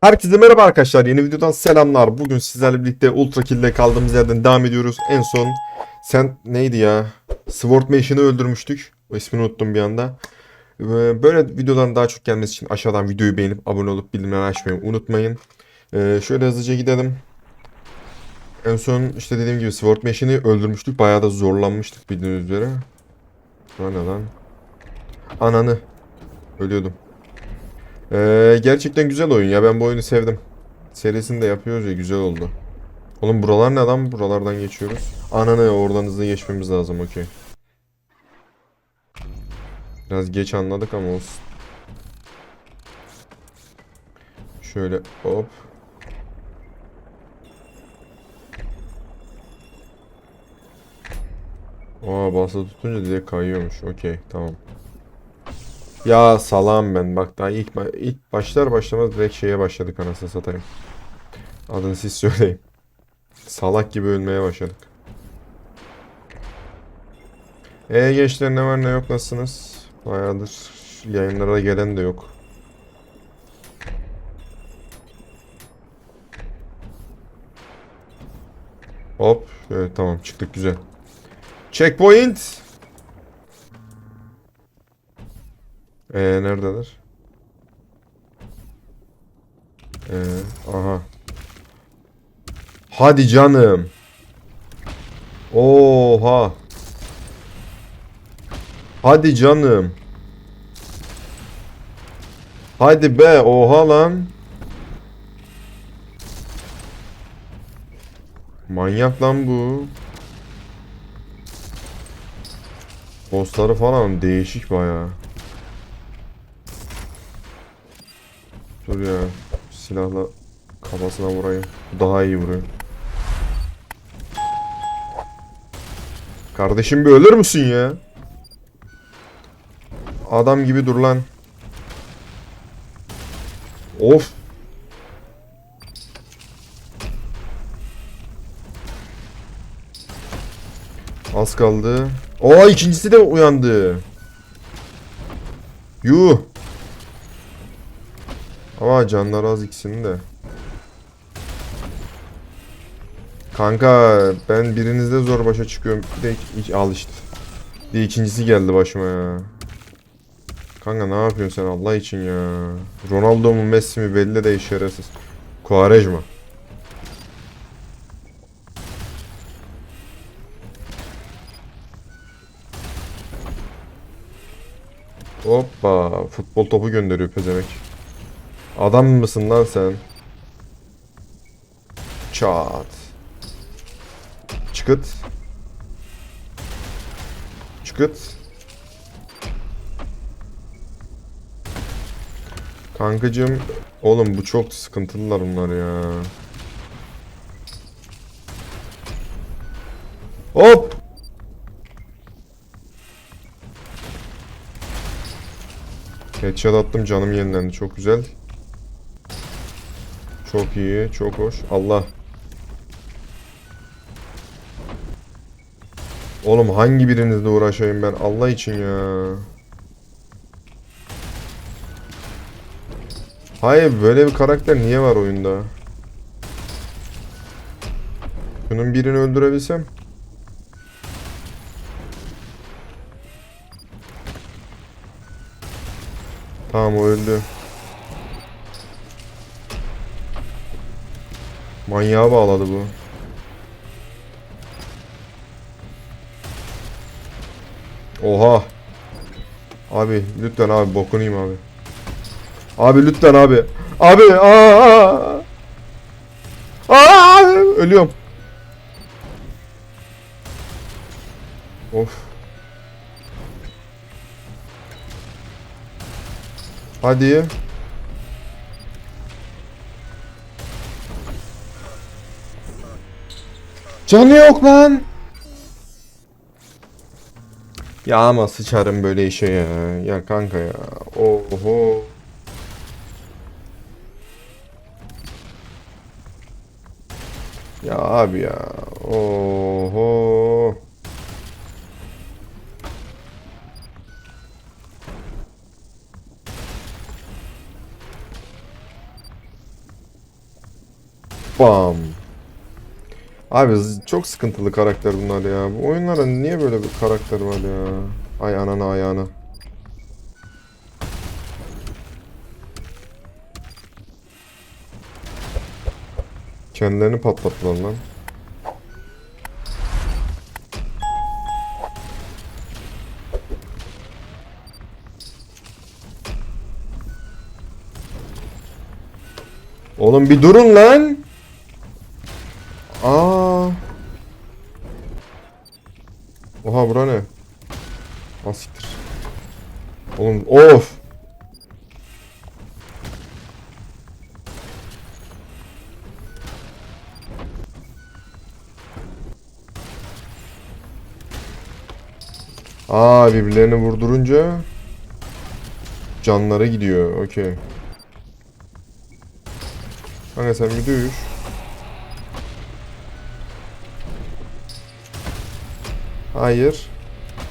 Herkese merhaba arkadaşlar. Yeni videodan selamlar. Bugün sizlerle birlikte Ultra Kill'de kaldığımız yerden devam ediyoruz. En son sen neydi ya? Sword Mation'ı öldürmüştük. O ismini unuttum bir anda. Böyle videoların daha çok gelmesi için aşağıdan videoyu beğenip abone olup bildirimleri açmayı unutmayın. Ee, şöyle hızlıca gidelim. En son işte dediğim gibi Sword Mation'ı öldürmüştük. Bayağı da zorlanmıştık bildiğiniz üzere. Ne lan? Ananı. Ölüyordum. Ee, gerçekten güzel oyun ya. Ben bu oyunu sevdim. Serisini de yapıyoruz ya güzel oldu. Oğlum buralar ne adam? Buralardan geçiyoruz. Ananı oradan hızlı geçmemiz lazım okey. Biraz geç anladık ama olsun. Şöyle hop. Aa basılı tutunca direkt kayıyormuş. Okey tamam. Ya salam ben bak daha ilk ilk başlar başlamaz direkt şeye başladık anasını satayım. Adını siz söyleyin. Salak gibi ölmeye başladık. E gençler ne var ne yok nasılsınız? Bayağıdır yayınlara gelen de yok. Hop. Evet tamam çıktık güzel. Checkpoint. Ee neredeler? Ee, aha. Hadi canım. Oha. Hadi canım. Hadi be oha lan. Manyak lan bu. Bossları falan değişik bayağı. Dur ya. Silahla kafasına vurayım. Daha iyi vuruyor. Kardeşim bir ölür müsün ya? Adam gibi dur lan. Of. Az kaldı. Oo ikincisi de uyandı. Yuh. Ama canları az ikisinin de. Kanka ben birinizde zor başa çıkıyorum. Bir de iki, al işte. Bir ikincisi geldi başıma ya. Kanka ne yapıyorsun sen Allah için ya. Ronaldo mu Messi mi belli de şerefsiz. Quaresma. Hoppa futbol topu gönderiyor pezemek. Adam mısın lan sen? Çat. Çıkıt. Çıkıt. Kankacım. Oğlum bu çok sıkıntılılar bunlar ya. Hop. Headshot attım canım yenilendi çok güzel. Çok iyi, çok hoş. Allah. Oğlum hangi birinizle uğraşayım ben Allah için ya. Hayır böyle bir karakter niye var oyunda? Şunun birini öldürebilsem. Tamam o öldü. Manyağa bağladı bu. Oha. Abi lütfen abi bokunayım abi. Abi lütfen abi. Abi aa. Aa ölüyorum. Of. Hadi. Canı yok lan. Ya ama sıçarım böyle işe ya. Ya kanka ya. Oho. Ya abi ya. Oho. Bam. Abi çok sıkıntılı karakter bunlar ya. Bu oyunlara niye böyle bir karakter var ya? Ay ananı ayağını. Kendilerini patlattılar lan. Oğlum bir durun lan. Oha bura ne? Asiktir. Oğlum of. Aa birbirlerini vurdurunca canları gidiyor. Okey. Kanka sen bir düş. Hayır.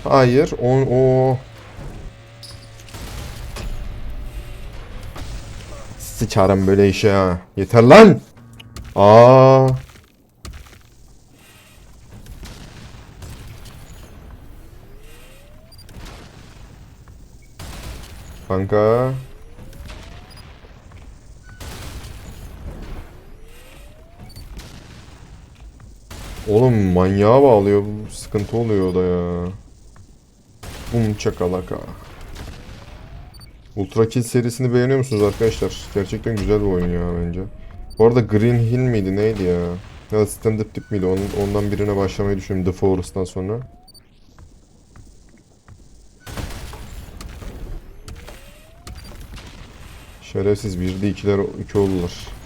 Hayır. On o. Sıçarım böyle işe ha. Yeter lan. Aa. Kanka. Oğlum manyağa bağlıyor. Sıkıntı oluyor da ya. Bum çakalaka. Ultra Kill serisini beğeniyor musunuz arkadaşlar? Gerçekten güzel bir oyun ya bence. Bu arada Green Hill miydi neydi ya? Ya da Stand Up Tip miydi? Onun, ondan birine başlamayı düşünüyorum The Forest'tan sonra. Şerefsiz bir de ikiler iki oldular.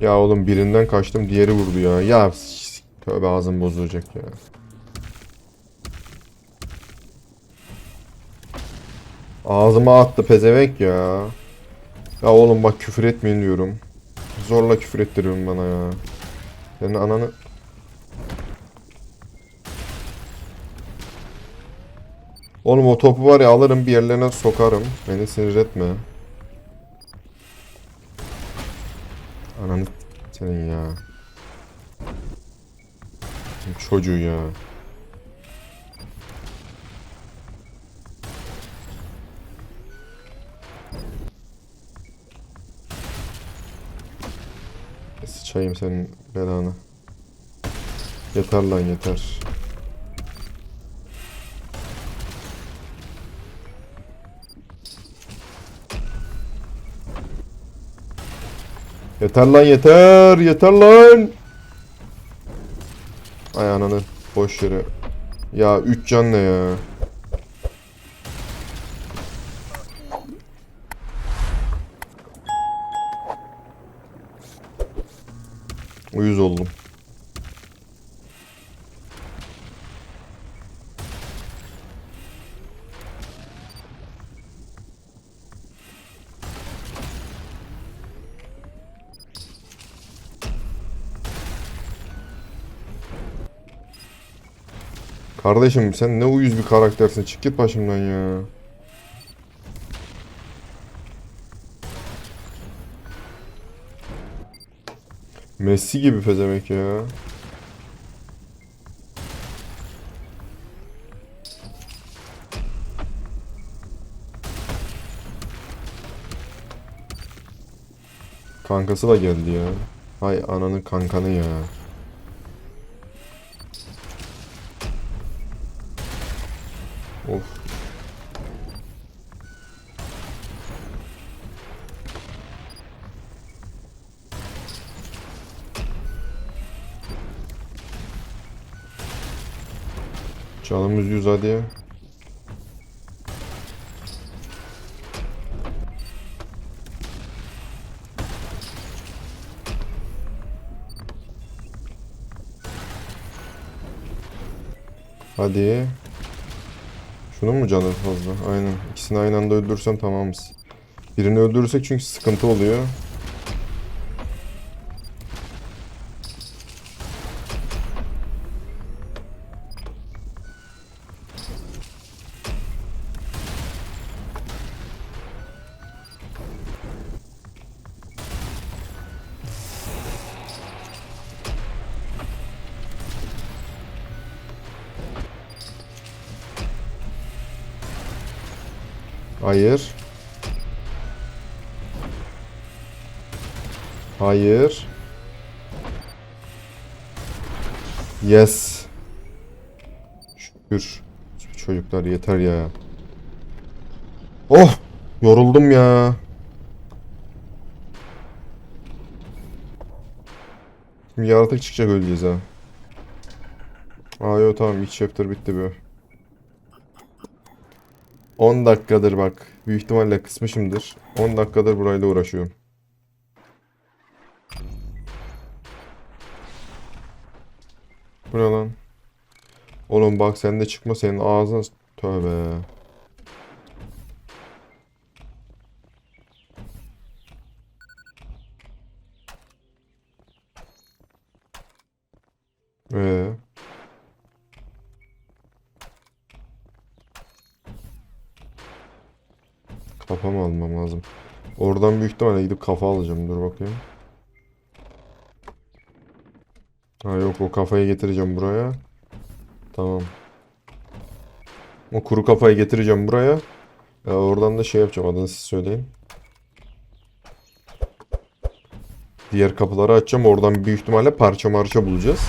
Ya oğlum birinden kaçtım diğeri vurdu ya. Ya tövbe ağzım bozulacak ya. Ağzıma attı pezevenk ya. Ya oğlum bak küfür etmeyin diyorum. Zorla küfür ettiriyorsun bana ya. Senin ananı... Oğlum o topu var ya alırım bir yerlerine sokarım. Beni sinir etme. Ananı senin ya. Çocuğu ya. Sıçayım senin belanı. Yeter lan yeter. Yeter lan yeter yeter lan. Ay ananı boş yere. Ya 3 can ne ya? Uyuz oldum. Kardeşim sen ne uyuz bir karaktersin. Çık git başımdan ya. Messi gibi pezemek ya. Kankası da geldi ya. Hay ananın kankanı ya. Canımız yüz hadi ya. Hadi. Şunun mu canı fazla? Aynen. İkisini aynı anda öldürsem tamamız. Birini öldürürsek çünkü sıkıntı oluyor. Hayır. Hayır. Yes. Şükür. Çocuklar yeter ya. Oh! Yoruldum ya. Şimdi yaratık çıkacak öleceğiz ha. Aa yok tamam ilk chapter bitti bu. 10 dakikadır bak. Büyük ihtimalle kısmışımdır. 10 dakikadır burayla uğraşıyorum. Bu ne lan? Oğlum bak sen de çıkma senin ağzına tövbe. Ee, kafa mı almam lazım? Oradan büyük ihtimalle gidip kafa alacağım. Dur bakayım. Ha yok o kafayı getireceğim buraya. Tamam. O kuru kafayı getireceğim buraya. Ya oradan da şey yapacağım adını siz söyleyin. Diğer kapıları açacağım. Oradan büyük ihtimalle parça marça bulacağız.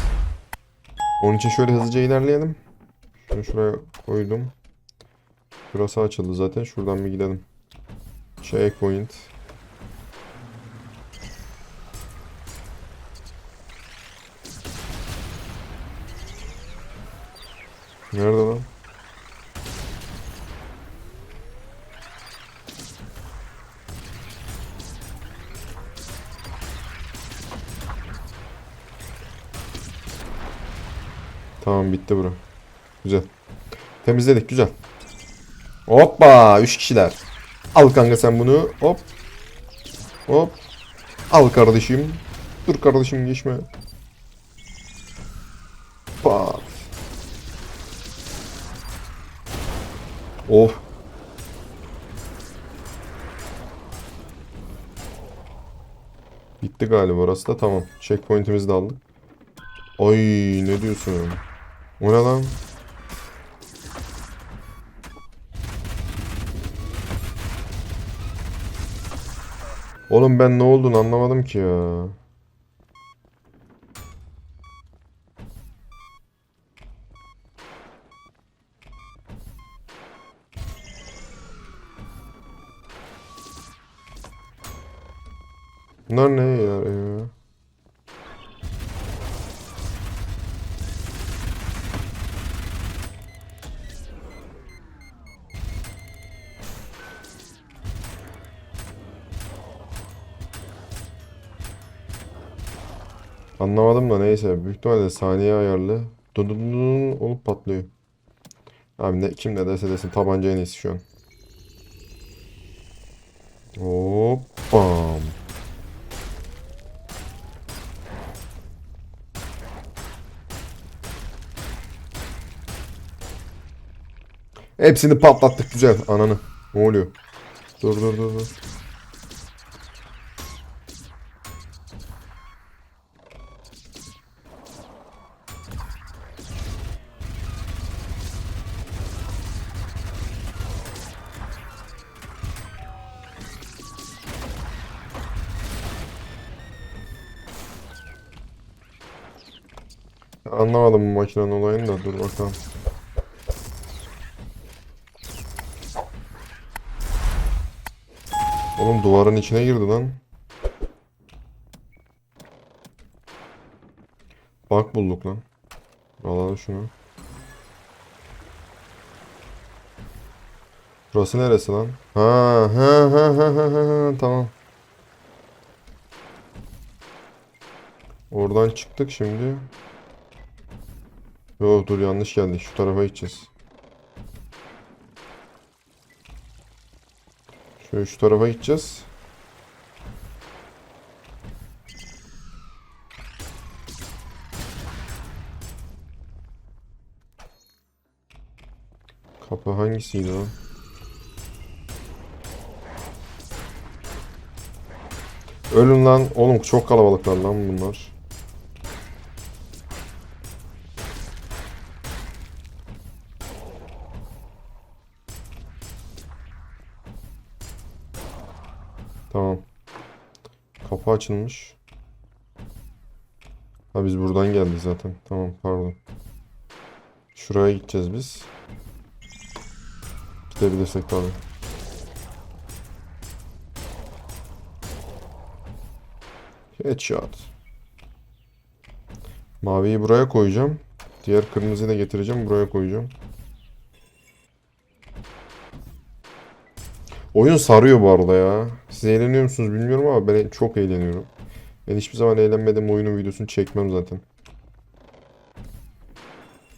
Onun için şöyle hızlıca ilerleyelim. Şunu şuraya koydum. Burası açıldı zaten. Şuradan bir gidelim. Checkpoint. Nerede lan? Tamam bitti bura. Güzel. Temizledik güzel. Hoppa 3 kişiler. Al kanka sen bunu. Hop. Hop. Al kardeşim. Dur kardeşim geçme. Pat. Oh. Bitti galiba orası da tamam. Checkpoint'imizi de aldık. Ay ne diyorsun? O ne lan? Oğlum ben ne olduğunu anlamadım ki ya. Bunlar ne ya? Anlamadım da neyse. Büyük ihtimalle saniye ayarlı. Dun dun dun olup patlıyor. Abi ne, kim ne derse desin tabanca en iyisi şu an. Hop. Hepsini patlattık güzel ananı. Ne oluyor? Dur dur dur dur. Anlamadım bu makinenin olayını da dur bakalım. Oğlum duvarın içine girdi lan. Bak bulduk lan. Alalım şunu. Burası neresi lan? Ha ha ha ha ha ha tamam. Oradan çıktık şimdi. Yo dur yanlış geldik. Şu tarafa gideceğiz. Şöyle şu tarafa gideceğiz. Kapı hangisiydi o? Ölün lan. Oğlum çok kalabalıklar lan bunlar. Açılmış. Ha biz buradan geldik zaten. Tamam pardon. Şuraya gideceğiz biz. Gidebilirsek tabii. Headshot. Maviyi buraya koyacağım. Diğer kırmızıyı da getireceğim. Buraya koyacağım. Oyun sarıyor bu arada ya. Siz eğleniyor musunuz bilmiyorum ama ben çok eğleniyorum. Ben hiçbir zaman eğlenmediğim oyunun videosunu çekmem zaten.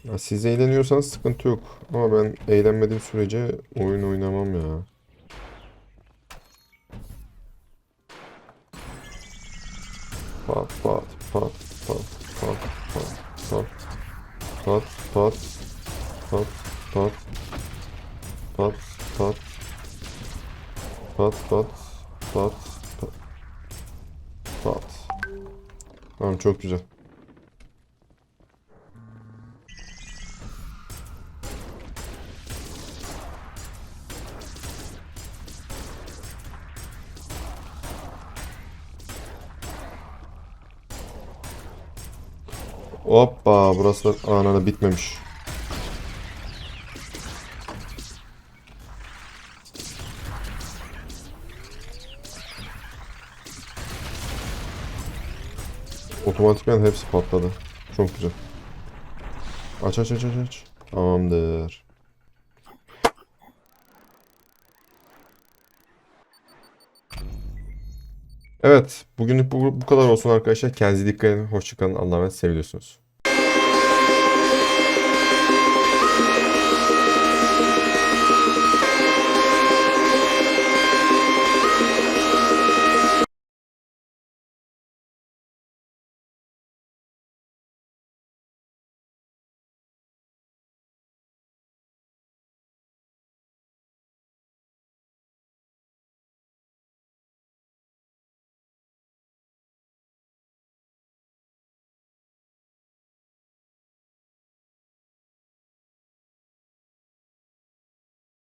Ya siz eğleniyorsanız sıkıntı yok. Ama ben eğlenmediğim sürece oyun oynamam ya. Pat pat pat pat pat pat pat pat pat pat pat pat pat pat pat pat pat pat Tamam çok güzel. Hoppa burası da anana bitmemiş. Otomatikman hepsi patladı. Çok güzel. Aç aç aç aç aç. Tamamdır. Evet, bugünlük bu, bu kadar olsun arkadaşlar. Kendinize dikkat edin. Hoşçakalın. Allah'a emanet seviyorsunuz.